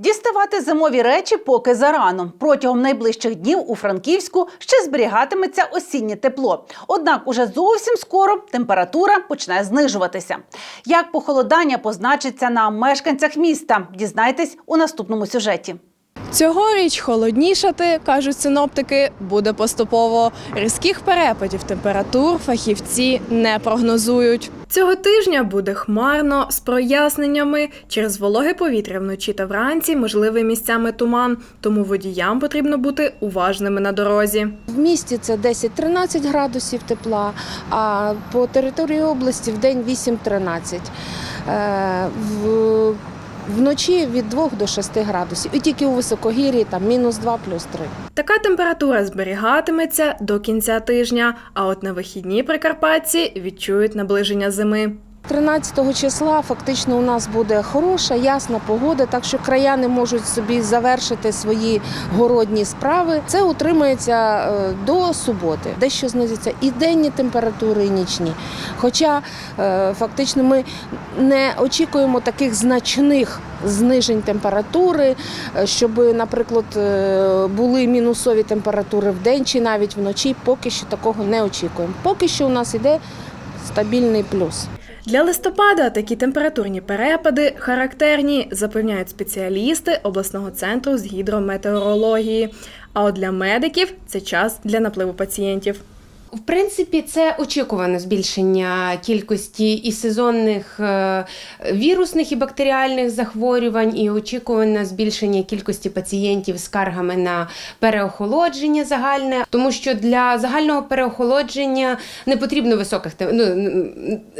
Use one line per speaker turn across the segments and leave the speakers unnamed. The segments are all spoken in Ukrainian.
Діставати зимові речі поки зарано. Протягом найближчих днів у Франківську ще зберігатиметься осіннє тепло. Однак уже зовсім скоро температура почне знижуватися. Як похолодання позначиться на мешканцях міста? Дізнайтесь у наступному сюжеті.
Цьогоріч холоднішати, кажуть синоптики, буде поступово. Різких перепадів температур фахівці не прогнозують. Цього тижня буде хмарно з проясненнями. Через вологе повітря вночі та вранці можливий місцями туман, тому водіям потрібно бути уважними на дорозі.
В місті це 10-13 градусів тепла, а по території області в день 8-13. Вночі від 2 до 6 градусів. І тільки у високогір'ї там мінус 2 плюс 3.
Така температура зберігатиметься до кінця тижня, а от на вихідні прикарпатці відчують наближення зими.
13 числа фактично у нас буде хороша, ясна погода, так що краяни можуть собі завершити свої городні справи. Це утримується е, до суботи, дещо знизиться і денні температури, і нічні. Хоча е, фактично ми не очікуємо таких значних знижень температури, е, щоб, наприклад, були мінусові температури в день чи навіть вночі. Поки що такого не очікуємо. Поки що у нас іде стабільний плюс.
Для листопада такі температурні перепади характерні, запевняють спеціалісти обласного центру з гідрометеорології. А от для медиків це час для напливу пацієнтів.
В принципі, це очікуване збільшення кількості і сезонних е, вірусних і бактеріальних захворювань, і очікуване збільшення кількості пацієнтів з скаргами на переохолодження загальне, тому що для загального переохолодження не потрібно високих ну,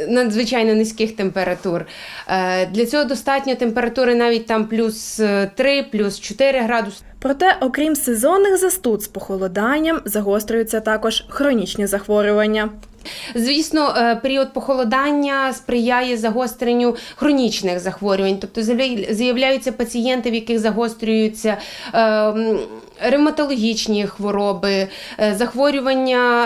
надзвичайно низьких температур. Е, Для цього достатньо температури навіть там плюс 3, плюс 4 градуси.
Проте, окрім сезонних застуд з похолоданням, загострюються також хронічні захворювання.
Звісно, е, період похолодання сприяє загостренню хронічних захворювань, тобто з'явля- з'являються пацієнти, в яких загострюються е, м, ревматологічні хвороби, е, захворювання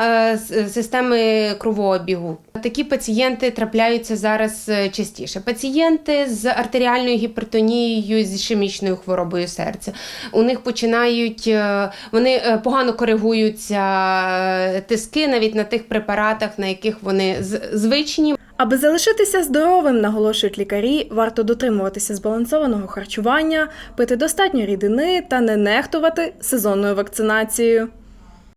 е, системи кровообігу. Такі пацієнти трапляються зараз е, частіше. Пацієнти з артеріальною гіпертонією, з ішемічною хворобою серця. У них починають е, вони е, погано коригуються е, тиски навіть на тих препаратах, на яких вони звичні.
Аби залишитися здоровим, наголошують лікарі, варто дотримуватися збалансованого харчування, пити достатньо рідини та не нехтувати сезонною вакцинацією.